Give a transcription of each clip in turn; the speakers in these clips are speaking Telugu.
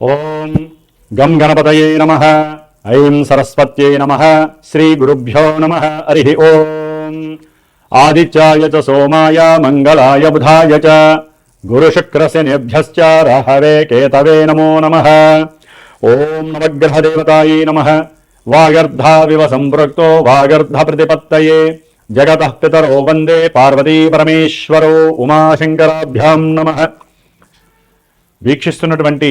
ఓం గం గణపతయే నమ ఐం సరస్వత్యై నమ శ్రీ గురుభ్యో నమ హరి ఓం. ఆదిత్యాయ చ సోమాయ మంగళాయ బుధాయ చ గురుశుక్రశనిభ్యశ్చ రహవే కేతవే నమో నమ. ఓం నవగ్రహదేవతాయై నమ వాగర్ధావివ సంపృక్తో వాగర్ధ ప్రతిపత్తయే జగత పితరో వందే పార్వతీ పరమేశ్వరో ఉమాశంకరాభ్యాం నమ. వీక్షిస్తున్నటువంటి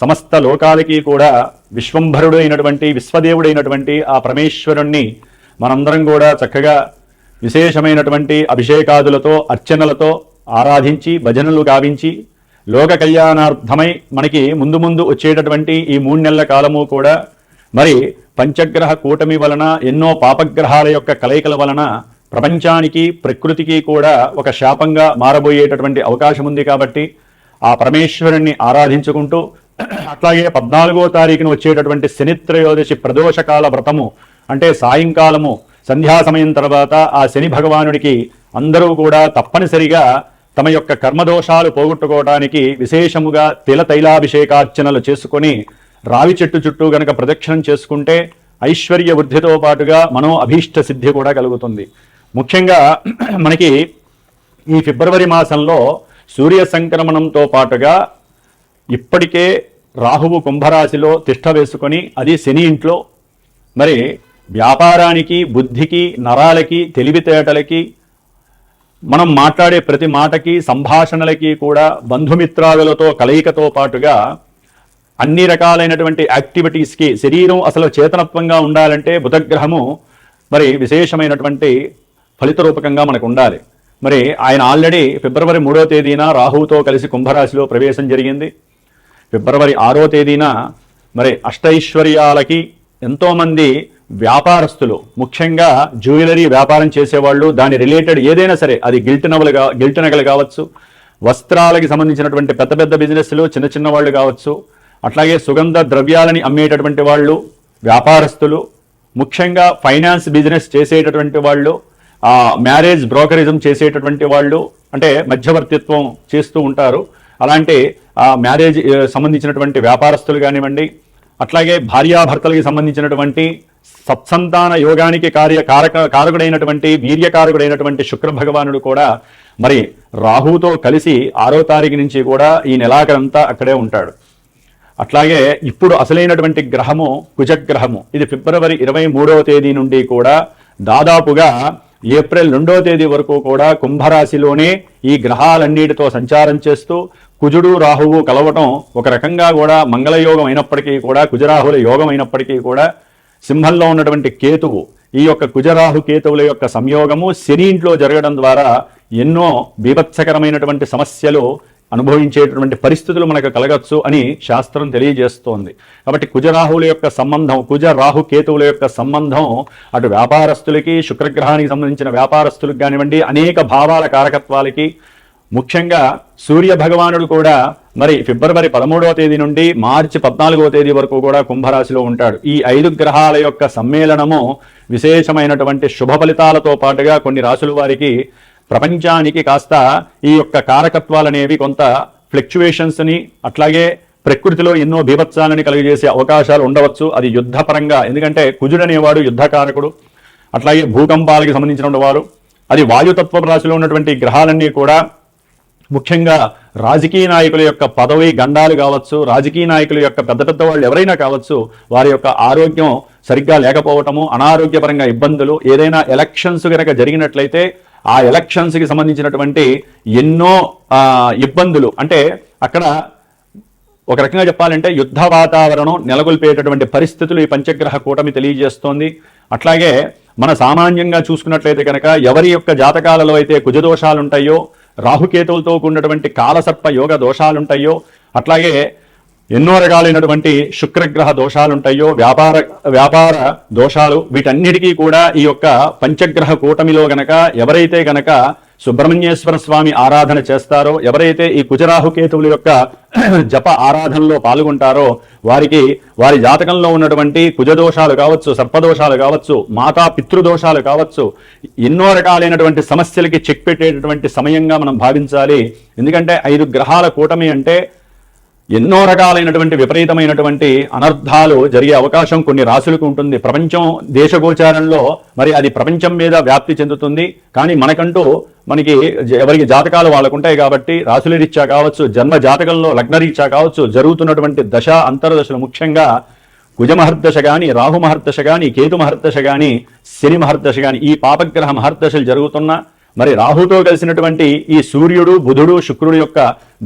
సమస్త లోకాలకి కూడా విశ్వంభరుడు అయినటువంటి విశ్వదేవుడైనటువంటి ఆ పరమేశ్వరుణ్ణి మనందరం కూడా చక్కగా విశేషమైనటువంటి అభిషేకాదులతో అర్చనలతో ఆరాధించి భజనలు గావించి లోక కళ్యాణార్థమై మనకి ముందు ముందు వచ్చేటటువంటి ఈ మూడు నెలల కాలము కూడా మరి పంచగ్రహ కూటమి వలన ఎన్నో పాపగ్రహాల యొక్క కలయికల వలన ప్రపంచానికి ప్రకృతికి కూడా ఒక శాపంగా మారబోయేటటువంటి అవకాశం ఉంది కాబట్టి ఆ పరమేశ్వరుణ్ణి ఆరాధించుకుంటూ అట్లాగే పద్నాలుగో తారీఖున వచ్చేటటువంటి శనిత్రయోదశి ప్రదోషకాల వ్రతము అంటే సాయంకాలము సంధ్యా సమయం తర్వాత ఆ శని భగవానుడికి అందరూ కూడా తప్పనిసరిగా తమ యొక్క కర్మదోషాలు పోగొట్టుకోవడానికి విశేషముగా తిల తైలాభిషేకార్చనలు చేసుకొని రావి చెట్టు చుట్టూ గనక ప్రదక్షిణం చేసుకుంటే ఐశ్వర్య వృద్ధితో పాటుగా మనో అభీష్ట సిద్ధి కూడా కలుగుతుంది. ముఖ్యంగా మనకి ఈ ఫిబ్రవరి మాసంలో సూర్య సంక్రమణంతో పాటుగా ఇప్పటికే రాహువు కుంభరాశిలో తిష్ట వేసుకొని అది శని ఇంట్లో. మరి వ్యాపారానికి బుద్ధికి నరాలకి తెలివితేటలకి మనం మాట్లాడే ప్రతి మాటకి సంభాషణలకి కూడా బంధుమిత్రాదులతో కలయికతో పాటుగా అన్ని రకాలైనటువంటి యాక్టివిటీస్కి శరీరం అసలు చేతనత్వంగా ఉండాలంటే బుధగ్రహము మరి విశేషమైనటువంటి ఫలిత రూపకంగా మనకు ఉండాలి. మరి ఆయన ఆల్రెడీ ఫిబ్రవరి మూడో తేదీన రాహువుతో కలిసి కుంభరాశిలో ప్రవేశం జరిగింది. ఫిబ్రవరి ఆరో తేదీన మరి అష్టైశ్వర్యాలకి ఎంతోమంది వ్యాపారస్తులు ముఖ్యంగా జ్యువెలరీ వ్యాపారం చేసేవాళ్ళు దాని రిలేటెడ్ ఏదైనా సరే అది గిల్ట్ నవలు కా గిల్ట్ నగలు కావచ్చు వస్త్రాలకి సంబంధించినటువంటి పెద్ద పెద్ద బిజినెస్లు చిన్న చిన్న వాళ్ళు కావచ్చు అట్లాగే సుగంధ ద్రవ్యాలని అమ్మేటటువంటి వాళ్ళు వ్యాపారస్తులు ముఖ్యంగా ఫైనాన్స్ బిజినెస్ చేసేటటువంటి వాళ్ళు మ్యారేజ్ బ్రోకరిజం చేసేటటువంటి వాళ్ళు అంటే మధ్యవర్తిత్వం చేస్తూ ఉంటారు. అలాంటి ఆ మ్యారేజ్ సంబంధించినటువంటి వ్యాపారస్తులు కానివ్వండి అట్లాగే భార్యాభర్తలకి సంబంధించినటువంటి సత్సంతాన యోగానికి కార్య కారక కారకుడైనటువంటి వీర్యకారకుడైనటువంటి శుక్ర భగవానుడు కూడా మరి రాహుతో కలిసి ఆరో తారీఖు నుంచి కూడా ఈ నెలాఖరంతా అక్కడే ఉంటాడు. అట్లాగే ఇప్పుడు అసలైనటువంటి గ్రహము కుజగ్రహము. ఇది ఫిబ్రవరి ఇరవై మూడవ తేదీ నుండి కూడా దాదాపుగా ఏప్రిల్ రెండవ తేదీ వరకు కూడా కుంభరాశిలోనే ఈ గ్రహాలన్నిటితో సంచారం చేస్తూ కుజుడు రాహువు కలవటం ఒక రకంగా కూడా మంగళయోగం అయినప్పటికీ కూడా కుజరాహుల యోగం అయినప్పటికీ కూడా సింహంలో ఉన్నటువంటి కేతువు ఈ యొక్క కుజరాహు కేతువుల యొక్క సంయోగము శని ఇంట్లో జరగడం ద్వారా ఎన్నో బీభత్సకరమైనటువంటి సమస్యలు అనుభవించేటటువంటి పరిస్థితులు మనకు కలగచ్చు అని శాస్త్రం తెలియజేస్తోంది. కాబట్టి కుజరాహువుల యొక్క సంబంధం కుజ రాహు కేతువుల యొక్క సంబంధం అటు వ్యాపారస్తులకి శుక్రగ్రహానికి సంబంధించిన వ్యాపారస్తులకు కానివ్వండి అనేక భావాల కారకత్వాలకి ముఖ్యంగా సూర్య భగవానుడు కూడా మరి ఫిబ్రవరి పదమూడవ తేదీ నుండి మార్చి పద్నాలుగవ తేదీ వరకు కూడా కుంభరాశిలో ఉంటాడు. ఈ ఐదు గ్రహాల యొక్క సమ్మేళనము విశేషమైనటువంటి శుభ ఫలితాలతో పాటుగా కొన్ని రాశుల వారికి ప్రపంచానికి కాస్త ఈ యొక్క కారకత్వాలు అనేవి కొంత ఫ్లక్చువేషన్స్ని అట్లాగే ప్రకృతిలో ఎన్నో బీభత్సాలని కలిగజేసే అవకాశాలు ఉండవచ్చు. అది యుద్ధపరంగా ఎందుకంటే కుజుడు అనేవాడు యుద్ధకారకుడు అట్లాగే భూకంపాలకి సంబంధించిన వారు అది వాయుతత్వ రాశిలో ఉన్నటువంటి గ్రహాలన్నీ కూడా ముఖ్యంగా రాజకీయ నాయకుల యొక్క పదవి గండాలు కావచ్చు రాజకీయ నాయకుల యొక్క పెద్ద పెద్ద వాళ్ళు ఎవరైనా కావచ్చు వారి యొక్క ఆరోగ్యం సరిగ్గా లేకపోవటము అనారోగ్యపరంగా ఇబ్బందులు ఏదైనా ఎలక్షన్స్ కనుక జరిగినట్లయితే ఆ ఎలక్షన్స్కి సంబంధించినటువంటి ఎన్నో ఇబ్బందులు. అంటే అక్కడ ఒక రకంగా చెప్పాలంటే యుద్ధ వాతావరణం నెలకొల్పేటటువంటి పరిస్థితులు ఈ పంచగ్రహ కూటమి తెలియజేస్తోంది. అట్లాగే మన సామాన్యంగా చూసుకున్నట్లయితే కనుక ఎవరి యొక్క జాతకాలలో అయితే కుజదోషాలు ఉంటాయో రాహుకేతువులతో కూడినటువంటి కాలసర్ప యోగ దోషాలుంటాయో అట్లాగే ఎన్నో రకాలైనటువంటి శుక్రగ్రహ దోషాలుంటాయో వ్యాపార వ్యాపార దోషాలు వీటన్నిటికీ కూడా ఈ యొక్క పంచగ్రహ కూటమిలో గనక ఎవరైతే గనక సుబ్రహ్మణ్యేశ్వర స్వామి ఆరాధన చేస్తారో ఎవరైతే ఈ కుజరాహుకేతువుల యొక్క జప ఆరాధనలో పాల్గొంటారో వారికి వారి జాతకంలో ఉన్నటువంటి కుజదోషాలు కావచ్చు సర్పదోషాలు కావచ్చు మాతా పితృదోషాలు కావచ్చు ఎన్నో రకాలైనటువంటి సమస్యలకి చెక్ పెట్టేటటువంటి సమయంగా మనం భావించాలి. ఎందుకంటే ఐదు గ్రహాల కూటమి అంటే ఎన్నో రకాలైనటువంటి విపరీతమైనటువంటి అనర్థాలు జరిగే అవకాశం కొన్ని రాశులకు ఉంటుంది. ప్రపంచం దేశగోచారంలో మరి అది ప్రపంచం మీద వ్యాప్తి చెందుతుంది. కానీ మనకంటూ మనకి జ- ఎవరికి జాతకాలు వాళ్ళకు ఉంటాయి కాబట్టి రాశుల రీత్యా కావచ్చు జన్మ జాతకంలో లగ్న రీత్యా కావచ్చు జరుగుతున్నటువంటి దశ అంతర్దశలు ముఖ్యంగా కుజమహర్దశ మహర్దశ రాహు మహర్దశ కానీ కేతు మహర్దశ కానీ శని మహర్దశ కానీ ఈ పాపగ్రహ మహర్దశలు జరుగుతున్నా మరి రాహుతో కలిసినటువంటి ఈ సూర్యుడు బుధుడు శుక్రుడు యొక్క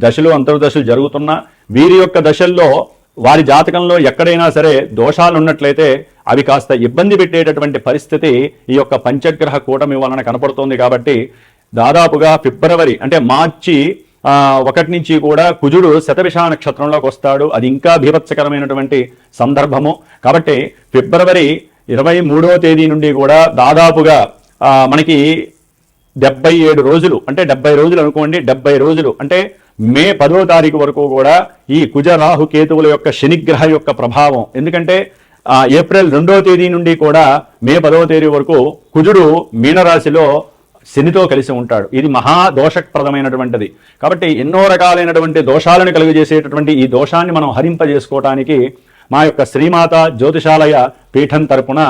దశలు అంతర్దశలు జరుగుతున్నా వీరి యొక్క దశల్లో వారి జాతకంలో ఎక్కడైనా సరే దోషాలు ఉన్నట్లయితే అవి కాస్త ఇబ్బంది పెట్టేటటువంటి పరిస్థితి ఈ యొక్క పంచగ్రహ కూటమి వలన కనపడుతోంది కాబట్టి దాదాపుగా ఫిబ్రవరి అంటే మార్చి ఒకటి నుంచి కూడా కుజుడు శతవిషా నక్షత్రంలోకి వస్తాడు. అది ఇంకా భీభత్సకరమైనటువంటి సందర్భము. కాబట్టి ఫిబ్రవరి ఇరవై మూడవ తేదీ నుండి కూడా దాదాపుగా మనకి డెబ్బై ఏడు రోజులు అంటే డెబ్బై రోజులు అనుకోండి డెబ్బై రోజులు. అంటే మే పదో తారీఖు వరకు కూడా ఈ కుజ రాహు కేతువుల యొక్క శనిగ్రహ యొక్క ప్రభావం. ఎందుకంటే ఏప్రిల్ రెండవ తేదీ నుండి కూడా మే పదవ తేదీ వరకు కుజుడు మీనరాశిలో శనితో కలిసి ఉంటాడు. ఇది మహా దోషప్రదమైనటువంటిది. కాబట్టి ఎన్నో రకాలైనటువంటి దోషాలను కలుగజేసేటటువంటి ఈ దోషాన్ని మనం హరింపజేసుకోవటానికి మా యొక్క శ్రీమాత జ్యోతిషాలయ పీఠం తరపున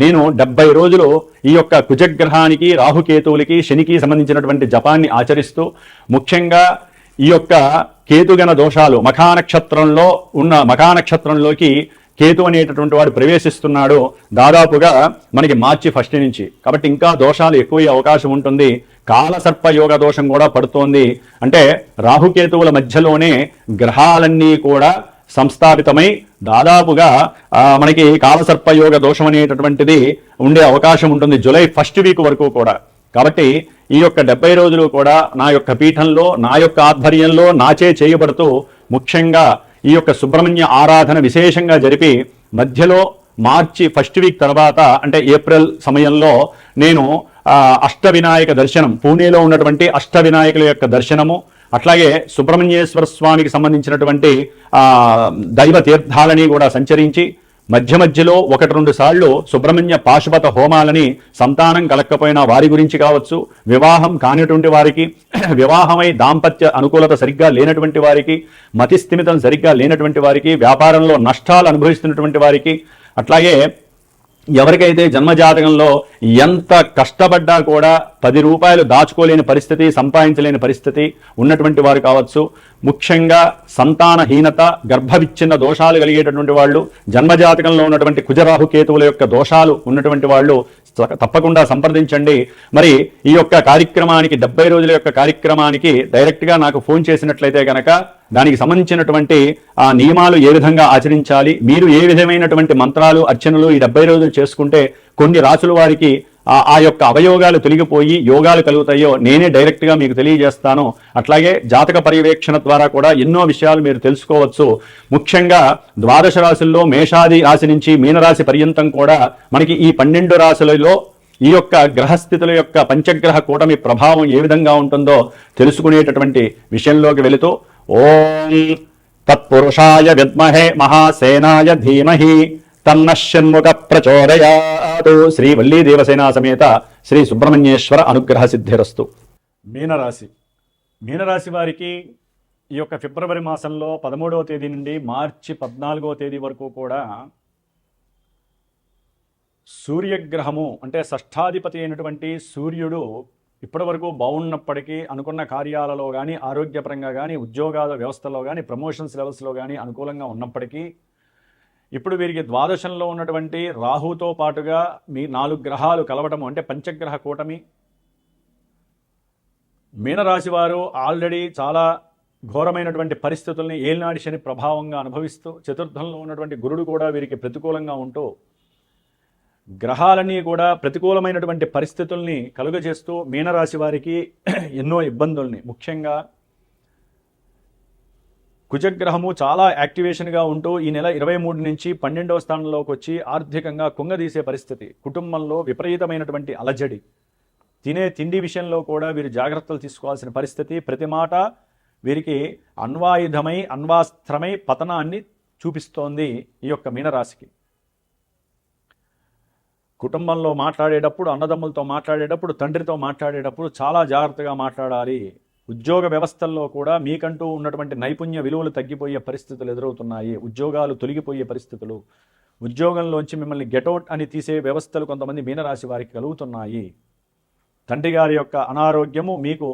నేను డెబ్బై రోజులు ఈ యొక్క కుజగ్రహానికి రాహుకేతువులకి శనికి సంబంధించినటువంటి జపాన్ని ఆచరిస్తూ ముఖ్యంగా ఈ యొక్క కేతుగణ దోషాలు మఖానక్షత్రంలో ఉన్న మఖానక్షత్రంలోకి కేతు అనేటటువంటి వాడు ప్రవేశిస్తున్నాడు. దాదాపుగా మనకి మార్చి ఫస్ట్ నుంచి. కాబట్టి ఇంకా దోషాలు ఎక్కువయ్యే అవకాశం ఉంటుంది. కాలసర్ప యోగ దోషం కూడా పడుతోంది. అంటే రాహుకేతువుల మధ్యలోనే గ్రహాలన్నీ కూడా సంస్థాపితమై దాదాపుగా మనకి కాలసర్పయోగ దోషం అనేటటువంటిది ఉండే అవకాశం ఉంటుంది జూలై ఫస్ట్ వీక్ వరకు కూడా. కాబట్టి ఈ యొక్క డెబ్బై రోజులు కూడా నా యొక్క పీఠంలో నా యొక్క ఆధ్వర్యంలో నాచే చేయబడుతూ ముఖ్యంగా ఈ యొక్క సుబ్రహ్మణ్య ఆరాధన విశేషంగా జరిపి మధ్యలో మార్చి ఫస్ట్ వీక్ తర్వాత అంటే ఏప్రిల్ సమయంలో నేను అష్టవినాయక దర్శనం పూణేలో ఉన్నటువంటి అష్టవినాయకుల యొక్క దర్శనము అట్లాగే సుబ్రహ్మణ్యేశ్వర స్వామికి సంబంధించినటువంటి దైవ తీర్థాలని కూడా సంచరించి మధ్య మధ్యలో ఒకటి రెండు సార్లు సుబ్రహ్మణ్య పాశుపత హోమాలని సంతానం కలక్కపోయినా వారి గురించి కావచ్చు వివాహం కానిటువంటి వారికి వివాహమై దాంపత్య అనుకూలత సరిగ్గా లేనటువంటి వారికి మతిస్థిమితం సరిగ్గా లేనటువంటి వారికి వ్యాపారంలో నష్టాలు అనుభవిస్తున్నటువంటి వారికి అట్లాగే ఎవరికైతే జన్మజాతకంలో ఎంత కష్టపడ్డా కూడా పది రూపాయలు దాచుకోలేని పరిస్థితి సంపాదించలేని పరిస్థితి ఉన్నటువంటి వారు కావచ్చు. ముఖ్యంగా సంతానహీనత గర్భవిచ్ఛిన్న దోషాలు కలిగేటటువంటి వాళ్ళు జన్మజాతకంలో ఉన్నటువంటి కుజరాహు కేతువుల యొక్క దోషాలు ఉన్నటువంటి వాళ్ళు తప్పకుండా సంప్రదించండి. మరి ఈ యొక్క కార్యక్రమానికి డెబ్బై రోజుల యొక్క కార్యక్రమానికి డైరెక్ట్గా నాకు ఫోన్ చేసినట్లయితే కనుక దానికి సంబంధించినటువంటి ఆ నియమాలు ఏ విధంగా ఆచరించాలి మీరు ఏ విధమైనటువంటి మంత్రాలు అర్చనలు ఈ డెబ్బై రోజులు చేసుకుంటే కొన్ని రాసుల వారికి ఆ ఆ యొక్క అవయోగాలు తొలగిపోయి యోగాలు కలుగుతాయో నేనే డైరెక్ట్గా మీకు తెలియజేస్తాను. అట్లాగే జాతక పర్యవేక్షణ ద్వారా కూడా ఎన్నో విషయాలు మీరు తెలుసుకోవచ్చు. ముఖ్యంగా ద్వాదశ రాశుల్లో మేషాది రాశి నుంచి మీనరాశి పర్యంతం కూడా మనకి ఈ పన్నెండు రాశులలో ఈ యొక్క గ్రహస్థితుల యొక్క పంచగ్రహ కూటమి ప్రభావం ఏ విధంగా ఉంటుందో తెలుసుకునేటటువంటి విషయంలోకి వెళుతూ ఓం తత్పురుషాయ విద్మహే మహాసేనాయ ధీమహి తన్న షణ్ముఖ ప్రచోదయాదు శ్రీ వల్లీ దేవసేనా సమేత శ్రీ సుబ్రహ్మణ్యేశ్వర అనుగ్రహ సిద్ధిరస్తు. మీనరాశి. మీనరాశి వారికి ఈ యొక్క ఫిబ్రవరి మాసంలో పదమూడవ తేదీ నుండి మార్చి పద్నాలుగవ తేదీ వరకు కూడా సూర్యగ్రహము అంటే షష్ఠాధిపతి అయినటువంటి సూర్యుడు ఇప్పటి వరకు బాగున్నప్పటికీ అనుకున్న కార్యాలలో కానీ ఆరోగ్యపరంగా కానీ ఉద్యోగాల వ్యవస్థలో కానీ ప్రమోషన్స్ లెవెల్స్లో కానీ అనుకూలంగా ఉన్నప్పటికీ ఇప్పుడు వీరికి ద్వాదశంలో ఉన్నటువంటి రాహుతో పాటుగా మీ నాలుగు గ్రహాలు కలవటము అంటే పంచగ్రహ కూటమి మీనరాశి వారు ఆల్రెడీ చాలా ఘోరమైనటువంటి పరిస్థితుల్ని ఏలినాడి శని ప్రభావంగా అనుభవిస్తూ చతుర్థంలో ఉన్నటువంటి గురుడు కూడా వీరికి ప్రతికూలంగా ఉంటూ గ్రహాలన్నీ కూడా ప్రతికూలమైనటువంటి పరిస్థితుల్ని కలుగజేస్తూ మీనరాశి వారికి ఎన్నో ఇబ్బందుల్ని ముఖ్యంగా కుజగ్రహము చాలా యాక్టివేషన్గా ఉంటూ ఈ నెల ఇరవై మూడు నుంచి పన్నెండవ స్థానంలోకి వచ్చి ఆర్థికంగా కుంగదీసే పరిస్థితి. కుటుంబంలో విపరీతమైనటువంటి అలజడి. తినే తిండి విషయంలో కూడా వీరు జాగ్రత్తలు తీసుకోవాల్సిన పరిస్థితి. ప్రతి మాట వీరికి అన్వాయుధమై అన్వాస్త్రమై పతనాన్ని చూపిస్తోంది ఈ యొక్క మీనరాశికి. కుటుంబంలో మాట్లాడేటప్పుడు అన్నదమ్ములతో మాట్లాడేటప్పుడు తండ్రితో మాట్లాడేటప్పుడు చాలా జాగ్రత్తగా మాట్లాడాలి. ఉద్యోగ వ్యవస్థల్లో కూడా మీకంటూ ఉన్నటువంటి నైపుణ్య విలువలు తగ్గిపోయే పరిస్థితులు ఎదురవుతున్నాయి. ఉద్యోగాలు తొలగిపోయే పరిస్థితులు. ఉద్యోగంలోంచి మిమ్మల్ని గెటౌట్ అని తీసే వ్యవస్థలు కొంతమంది మీనరాశి వారికి కలుగుతున్నాయి. తండ్రి గారి యొక్క అనారోగ్యము మీకు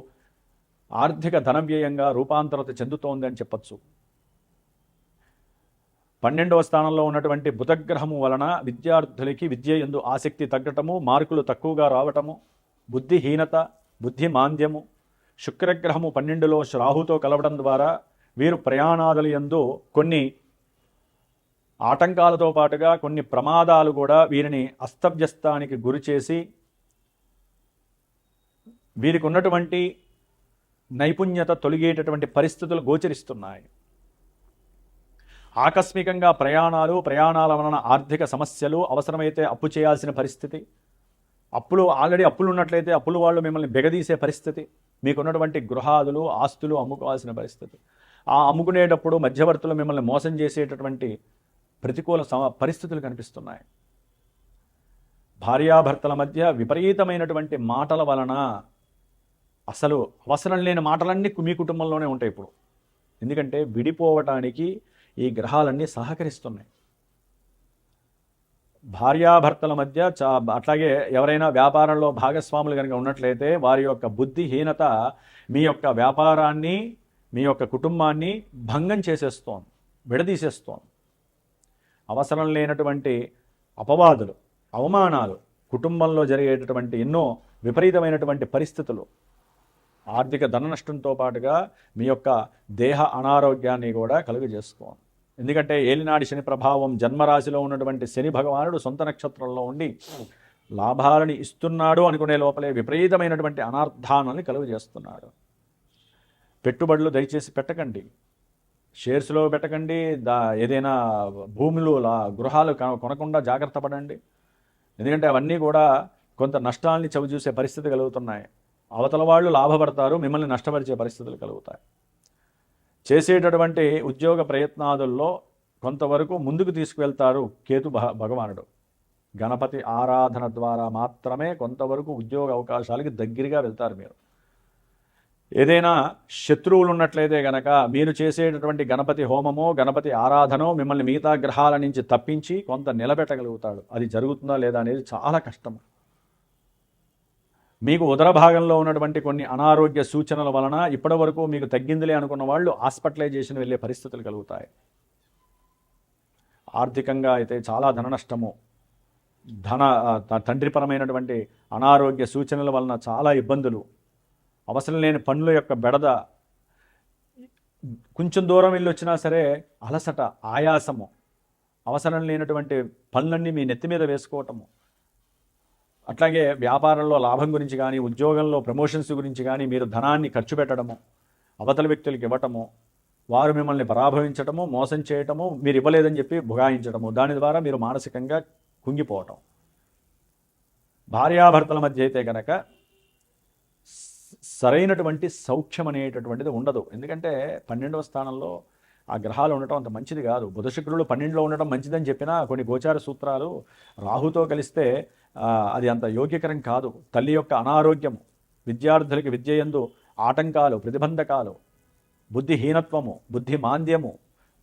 ఆర్థిక ధనవ్యయంగా రూపాంతరత చెందుతోంది అని చెప్పచ్చు. పన్నెండవ స్థానంలో ఉన్నటువంటి బుధగ్రహము వలన విద్యార్థులకి విద్య ఎందు ఆసక్తి తగ్గటము మార్కులు తక్కువగా రావటము బుద్ధిహీనత బుద్ధి మాంద్యము శుక్రగ్రహము పన్నెండులో రాహుతో కలవడం ద్వారా వీరు ప్రయాణాదుల యందు కొన్ని ఆటంకాలతో పాటుగా కొన్ని ప్రమాదాలు కూడా వీరిని అస్తవ్యస్తానికి గురి చేసి వీరికి ఉన్నటువంటి నైపుణ్యత తొలగేటటువంటి పరిస్థితులు గోచరిస్తున్నాయి. ఆకస్మికంగా ప్రయాణాలు ప్రయాణాల వలన ఆర్థిక సమస్యలు అవసరమైతే అప్పు చేయాల్సిన పరిస్థితి అప్పులు ఆల్రెడీ అప్పులు ఉన్నట్లయితే అప్పులు వాళ్ళు మిమ్మల్ని బెగదీసే పరిస్థితి మీకున్నటువంటి గృహాదులు ఆస్తులు అమ్ముకోవాల్సిన పరిస్థితి. ఆ అమ్ముకునేటప్పుడు మధ్యవర్తులు మిమ్మల్ని మోసం చేసేటటువంటి ప్రతికూల సమ పరిస్థితులు కనిపిస్తున్నాయి. భార్యాభర్తల మధ్య విపరీతమైనటువంటి మాటల వలన అసలు అవసరం లేని మాటలన్నీ మీ కుటుంబంలోనే ఉంటాయి ఇప్పుడు. ఎందుకంటే విడిపోవటానికి ఈ గ్రహాలన్నీ సహకరిస్తున్నాయి. భార్యాభర్తల మధ్య చా అట్లాగే ఎవరైనా వ్యాపారంలో భాగస్వాములు కనుక ఉన్నట్లయితే వారి యొక్క బుద్ధిహీనత మీ యొక్క వ్యాపారాన్ని మీ యొక్క కుటుంబాన్ని భంగం చేసేస్తోంది విడదీసేస్తోంది. అవసరం లేనటువంటి అపవాదులు అవమానాలు కుటుంబంలో జరిగేటటువంటి ఎన్నో విపరీతమైనటువంటి పరిస్థితులు ఆర్థిక ధన నష్టంతో పాటుగా మీ యొక్క దేహ అనారోగ్యాన్ని కూడా కలుగజేసుకోండి ఎందుకంటే ఏలినాడి శని ప్రభావం జన్మరాశిలో ఉన్నటువంటి శని భగవానుడు సొంత నక్షత్రంలో ఉండి లాభాలని ఇస్తున్నాడు అనుకునే లోపలే విపరీతమైనటువంటి అనార్థానాన్ని కలుగజేస్తున్నాడు పెట్టుబడులు దయచేసి పెట్టకండి. షేర్స్లో పెట్టకండి. దా ఏదైనా భూములు లా గృహాలు కొనకుండా జాగ్రత్త పడండి. ఎందుకంటే అవన్నీ కూడా కొంత నష్టాల్ని చవిచూసే పరిస్థితి కలుగుతున్నాయి. అవతల వాళ్ళు లాభపడతారు మిమ్మల్ని నష్టపరిచే పరిస్థితులు కలుగుతాయి. చేసేటటువంటి ఉద్యోగ ప్రయత్నాదుల్లో కొంతవరకు ముందుకు తీసుకువెళ్తారు కేతు భ భగవానుడు. గణపతి ఆరాధన ద్వారా మాత్రమే కొంతవరకు ఉద్యోగ అవకాశాలకి దగ్గరగా వెళ్తారు మీరు. ఏదైనా శత్రువులు ఉన్నట్లయితే గనక మీరు చేసేటటువంటి గణపతి హోమమో గణపతి ఆరాధనో మిమ్మల్ని మిగతా గ్రహాల నుంచి తప్పించి కొంత నిలబెట్టగలుగుతాడు. అది జరుగుతుందా లేదా అనేది చాలా కష్టం. మీకు ఉదర భాగంలో ఉన్నటువంటి కొన్ని అనారోగ్య సూచనల వలన ఇప్పటి వరకు మీకు తగ్గిందిలే అనుకున్న వాళ్ళు హాస్పిటలైజేషన్ వెళ్ళే పరిస్థితులు కలుగుతాయి. ఆర్థికంగా అయితే చాలా ధన నష్టము ధన తండ్రిపరమైనటువంటి అనారోగ్య సూచనల వలన చాలా ఇబ్బందులు. అవసరం లేని పనుల యొక్క బెడద కొంచెం దూరం వెళ్ళి వచ్చినా సరే అలసట ఆయాసము అవసరం లేనటువంటి పనులన్నీ మీ నెత్తి మీద వేసుకోవటము అట్లాగే వ్యాపారంలో లాభం గురించి కానీ ఉద్యోగంలో ప్రమోషన్స్ గురించి కానీ మీరు ధనాన్ని ఖర్చు పెట్టడము అవతల వ్యక్తులకు ఇవ్వటము వారు మిమ్మల్ని పరాభవించటము మోసం చేయటము మీరు ఇవ్వలేదని చెప్పి భుగాయించటము దాని ద్వారా మీరు మానసికంగా కుంగిపోవటం. భార్యాభర్తల మధ్య అయితే కనుక సరైనటువంటి సౌఖ్యం అనేటటువంటిది ఉండదు. ఎందుకంటే పన్నెండవ స్థానంలో ఆ గ్రహాలు ఉండటం అంత మంచిది కాదు. బుధ శుక్రులు పన్నెండులో ఉండటం మంచిదని చెప్పినా కొన్ని గోచార సూత్రాలు రాహుతో కలిస్తే అది అంత యోగ్యకరం కాదు. తల్లి యొక్క అనారోగ్యము విద్యార్థులకి విద్య ఎందు ఆటంకాలు ప్రతిబంధకాలు బుద్ధిహీనత్వము బుద్ధి మాంద్యము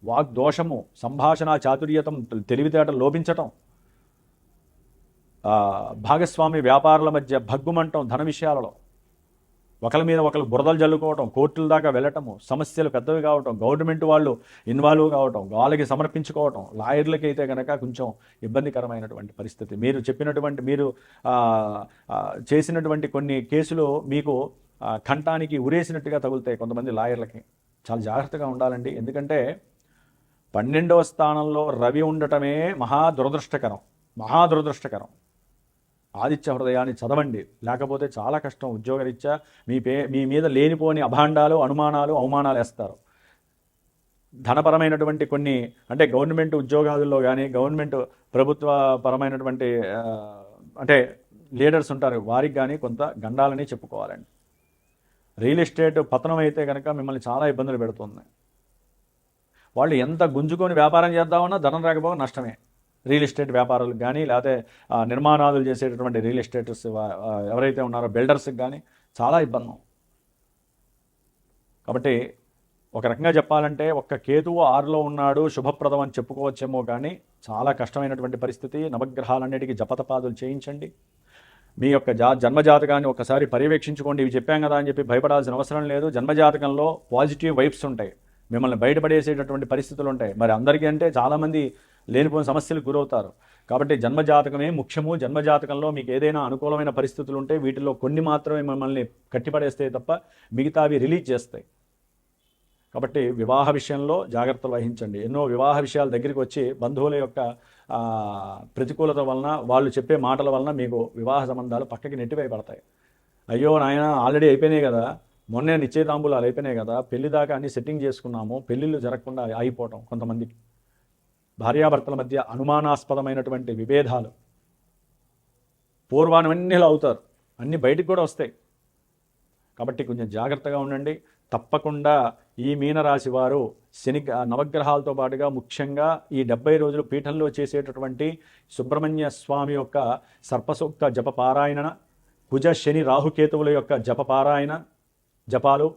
వాగ్దోషము సంభాషణ చాతుర్యతం తెలివితేటలు లోపించటం భాగస్వామి వ్యాపారుల మధ్య భగ్గుమంటం ధన విషయాలలో ఒకరి మీద ఒకరు బురదలు జల్లుకోవటం కోర్టుల దాకా వెళ్ళటము సమస్యలు పెద్దవి కావటం గవర్నమెంట్ వాళ్ళు ఇన్వాల్వ్ కావటం వాళ్ళకి సమర్పించుకోవటం లాయర్లకి అయితే కనుక కొంచెం ఇబ్బందికరమైనటువంటి పరిస్థితి. మీరు చెప్పినటువంటి మీరు చేసినటువంటి కొన్ని కేసులు మీకు కంఠానికి ఉరేసినట్టుగా తగులుతాయి కొంతమంది లాయర్లకి. చాలా జాగ్రత్తగా ఉండాలండి. ఎందుకంటే పన్నెండవ స్థానంలో రవి ఉండటమే మహా దురదృష్టకరం. మహా దురదృష్టకరం. ఆదిత్య హృదయాన్ని చదవండి. లేకపోతే చాలా కష్టం ఉద్యోగరీత్యా మీ పే మీ మీద లేనిపోని అభాండాలు అనుమానాలు అవమానాలు వేస్తారు. ధనపరమైనటువంటి కొన్ని అంటే గవర్నమెంట్ ఉద్యోగాదుల్లో కానీ గవర్నమెంట్ ప్రభుత్వ పరమైనటువంటి అంటే లీడర్స్ ఉంటారు. వారికి కానీ కొంత గండాలని చెప్పుకోవాలండి. రియల్ ఎస్టేట్ పతనం అయితే కనుక మిమ్మల్ని చాలా ఇబ్బందులు పెడుతుంది. వాళ్ళు ఎంత గుంజుకొని వ్యాపారం చేద్దామన్నా ధనం రాకపోగా నష్టమే. రియల్ ఎస్టేట్ వ్యాపారులకు కానీ లేకపోతే నిర్మాణాలు చేసేటటువంటి రియల్ ఎస్టేట్స్ ఎవరైతే ఉన్నారో బిల్డర్స్కి కానీ చాలా ఇబ్బంది. కాబట్టి ఒక రకంగా చెప్పాలంటే ఒక్క కేతువు ఆరులో ఉన్నాడు శుభప్రదం అని చెప్పుకోవచ్చేమో కానీ చాలా కష్టమైనటువంటి పరిస్థితి. నవగ్రహాలన్నిటికీ జపతపాదులు చేయించండి. మీ యొక్క జా జన్మజాతకాన్ని ఒకసారి పర్యవేక్షించుకోండి. ఇవి చెప్పాం కదా అని చెప్పి భయపడాల్సిన అవసరం లేదు. జన్మజాతకంలో పాజిటివ్ వైబ్స్ ఉంటాయి. మిమ్మల్ని బయటపడేసేటటువంటి పరిస్థితులు ఉంటాయి. మరి అందరికీ అంటే చాలామంది లేనిపోయిన సమస్యలకు గురవుతారు. కాబట్టి జన్మజాతకమే ముఖ్యము. జన్మజాతకంలో మీకు ఏదైనా అనుకూలమైన పరిస్థితులు ఉంటే వీటిలో కొన్ని మాత్రమే మిమ్మల్ని కట్టిపడేస్తాయి తప్ప మిగతా అవి రిలీజ్ చేస్తాయి. కాబట్టి వివాహ విషయంలో జాగ్రత్తలు వహించండి. ఎన్నో వివాహ విషయాల దగ్గరికి వచ్చి బంధువుల యొక్క ప్రతికూలత వలన వాళ్ళు చెప్పే మాటల వలన మీకు వివాహ సంబంధాలు పక్కకి నెట్టివేయబడతాయి. అయ్యో నాయన ఆల్రెడీ అయిపోయినాయి కదా. మొన్నే నిశ్చయితాంబులాలు అయిపోయినాయి కదా. పెళ్ళి దాకా అన్ని సెట్టింగ్ చేసుకున్నాము. పెళ్ళిళ్ళు జరగకుండా అయిపోవటం కొంతమందికి. భార్యాభర్తల మధ్య అనుమానాస్పదమైనటువంటి విభేదాలు. పూర్వానవన్నీ అవుతారు అన్నీ బయటికి కూడా వస్తాయి. కాబట్టి కొంచెం జాగ్రత్తగా ఉండండి. తప్పకుండా ఈ మీనరాశి వారు శని నవగ్రహాలతో పాటుగా ముఖ్యంగా ఈ డెబ్బై రోజులు పీఠంలో చేసేటటువంటి సుబ్రహ్మణ్య స్వామి యొక్క సర్పసూక్త జపపారాయణ కుజ శని రాహుకేతువుల యొక్క జపపారాయణ జపాలు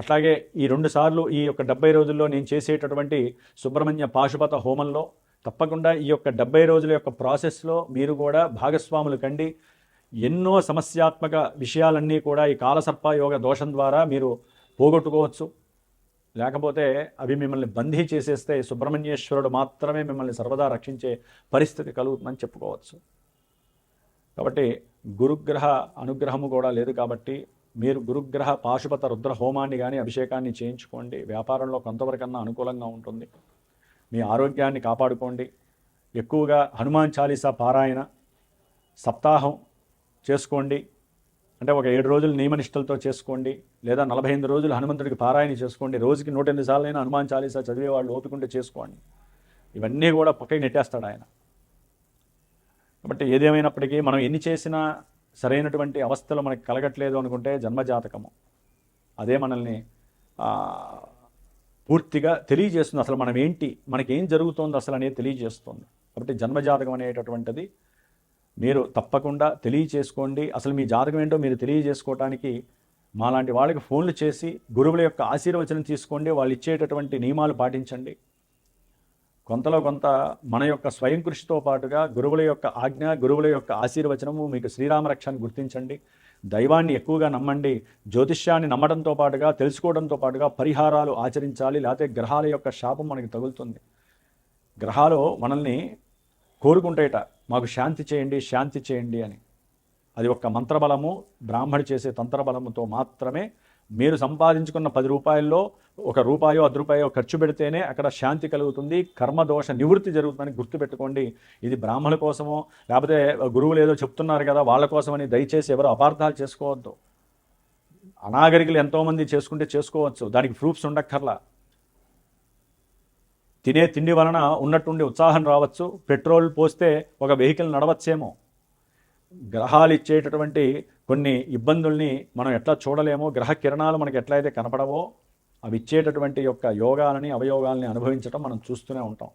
అట్లాగే ఈ రెండు సార్లు ఈ యొక్క డెబ్బై రోజుల్లో నేను చేసేటటువంటి సుబ్రహ్మణ్య పాశుపత హోమంలో తప్పకుండా ఈ యొక్క డెబ్బై రోజుల యొక్క ప్రాసెస్లో మీరు కూడా భాగస్వాములు కండి. ఎన్నో సమస్యాత్మక విషయాలన్నీ కూడా ఈ కాలసర్ప యోగ దోషం ద్వారా మీరు పోగొట్టుకోవచ్చు. లేకపోతే అవి మిమ్మల్ని బందీ చేసేస్తే సుబ్రహ్మణ్యేశ్వరుడు మాత్రమే మిమ్మల్ని సర్వదా రక్షించే పరిస్థితి కలుగుతుందని చెప్పుకోవచ్చు. కాబట్టి గురుగ్రహ అనుగ్రహము కూడా లేదు కాబట్టి మీరు గురుగ్రహ పాశుపత రుద్ర హోమాన్ని కానీ అభిషేకాన్ని చేయించుకోండి. వ్యాపారంలో కొంతవరకన్నా అనుకూలంగా ఉంటుంది. మీ ఆరోగ్యాన్ని కాపాడుకోండి. ఎక్కువగా హనుమాన్ చాలీసా పారాయణ సప్తాహం చేసుకోండి. అంటే ఒక ఏడు రోజులు నియమనిష్టలతో చేసుకోండి. లేదా నలభై ఎనిమిది రోజులు హనుమంతుడికి పారాయణ చేసుకోండి. రోజుకి నూట ఎనిమిది సార్లు అయినా హనుమాన్ చాలీసా చదివే వాళ్ళు ఓపికంటే చేసుకోండి. ఇవన్నీ కూడా పక్కకి నెట్టేస్తాడు ఆయన. కాబట్టి ఏదేమైనప్పటికీ మనం ఎన్ని చేసినా సరైనటువంటి అవస్థలు మనకి కలగట్లేదు అనుకుంటే జన్మజాతకము. అదే మనల్ని పూర్తిగా తెలియజేస్తుంది. అసలు మనం ఏంటి మనకి ఏం జరుగుతోంది అసలు అనేది తెలియజేస్తుంది. కాబట్టి జన్మజాతకం అనేటటువంటిది మీరు తప్పకుండా తెలియచేసుకోండి. అసలు మీ జాతకం ఏంటో మీరు తెలియజేసుకోవటానికి మాలాంటి వాళ్ళకి ఫోన్లు చేసి గురువుల యొక్క ఆశీర్వచనం తీసుకోండి. వాళ్ళు ఇచ్చేటటువంటి నియమాలు పాటించండి. కొంతలో కొంత మన యొక్క స్వయం కృషితో పాటుగా గురువుల యొక్క ఆజ్ఞ గురువుల యొక్క ఆశీర్వచనము మీకు శ్రీరామరక్షాన్ని గుర్తించండి. దైవాన్ని ఎక్కువగా నమ్మండి. జ్యోతిష్యాన్ని నమ్మడంతో పాటుగా తెలుసుకోవడంతో పాటుగా పరిహారాలు ఆచరించాలి లేకపోతే గ్రహాల యొక్క శాపం మనకి తగులుతుంది. గ్రహాలు మనల్ని కోరుకుంటేట మాకు శాంతి చేయండి శాంతి చేయండి అని. అది ఒక్క మంత్రబలము బ్రాహ్మణి చేసే తంత్రబలముతో మాత్రమే మీరు సంపాదించుకున్న పది రూపాయల్లో ఒక రూపాయో అర్ధ రూపాయో ఖర్చు పెడితేనే అక్కడ శాంతి కలుగుతుంది కర్మదోష నివృత్తి జరుగుతుందని గుర్తుపెట్టుకోండి. ఇది బ్రాహ్మణుల కోసమో లేకపోతే గురువులు ఏదో చెప్తున్నారు కదా వాళ్ళ కోసమని దయచేసి ఎవరు అపార్థాలు చేసుకోవద్దు. అనాగరికులు ఎంతోమంది చేసుకుంటే చేసుకోవచ్చు దానికి ప్రూఫ్స్ ఉండక్కర్లా. తినే తిండి వలన ఉన్నట్టుండి ఉత్సాహం రావచ్చు పెట్రోల్ పోస్తే ఒక వెహికల్ నడవచ్చేమో. గ్రహాలు ఇచ్చేటటువంటి కొన్ని ఇబ్బందుల్ని మనం ఎట్లా చూడలేమో గ్రహ కిరణాలు మనకి ఎట్లయితే కనపడవో అవి ఇచ్చేటటువంటి యొక్క యోగాలని అవయోగాలని అనుభవించడం మనం చూస్తూనే ఉంటాం.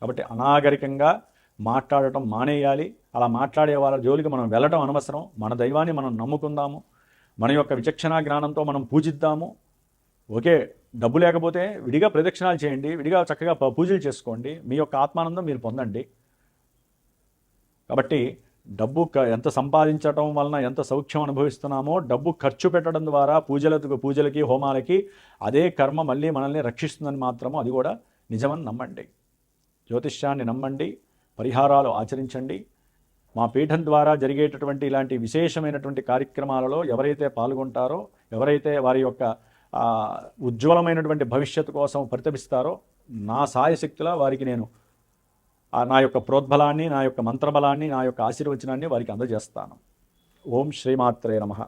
కాబట్టి అనాగరికంగా మాట్లాడటం మానేయాలి. అలా మాట్లాడే వాళ్ళ జోలికి మనం వెళ్ళటం అనవసరం. మన దైవాన్ని మనం నమ్ముకుందాము. మన యొక్క విచక్షణా జ్ఞానంతో మనం పూజిద్దాము. ఓకే డబ్బు లేకపోతే విడిగా ప్రదక్షిణాలు చేయండి. విడిగా చక్కగా ప- పూజలు చేసుకోండి. మీ యొక్క ఆత్మానందం మీరు పొందండి. కాబట్టి డబ్బు ఎంత సంపాదించటం వలన ఎంత సౌఖ్యం అనుభవిస్తున్నామో డబ్బు ఖర్చు పెట్టడం ద్వారా పూజలకు పూజలకి హోమాలకి అదే కర్మ మళ్ళీ మనల్ని రక్షిస్తుందని మాత్రము అది కూడా నిజమని నమ్మండి. జ్యోతిష్యాన్ని నమ్మండి పరిహారాలు ఆచరించండి. మా పీఠం ద్వారా జరిగేటటువంటి ఇలాంటి విశేషమైనటువంటి కార్యక్రమాలలో ఎవరైతే పాల్గొంటారో ఎవరైతే వారి యొక్క ఉజ్వలమైనటువంటి భవిష్యత్తు కోసం పరితపిస్తారో నా సాయశక్తిలా వారికి నేను నా యొక్క ప్రోద్బలాన్ని నా యొక్క మంత్రబలాన్ని నా యొక్క ఆశీర్వచనాన్ని వారికి అందజేస్తాను. ఓం శ్రీమాత్రే నమః.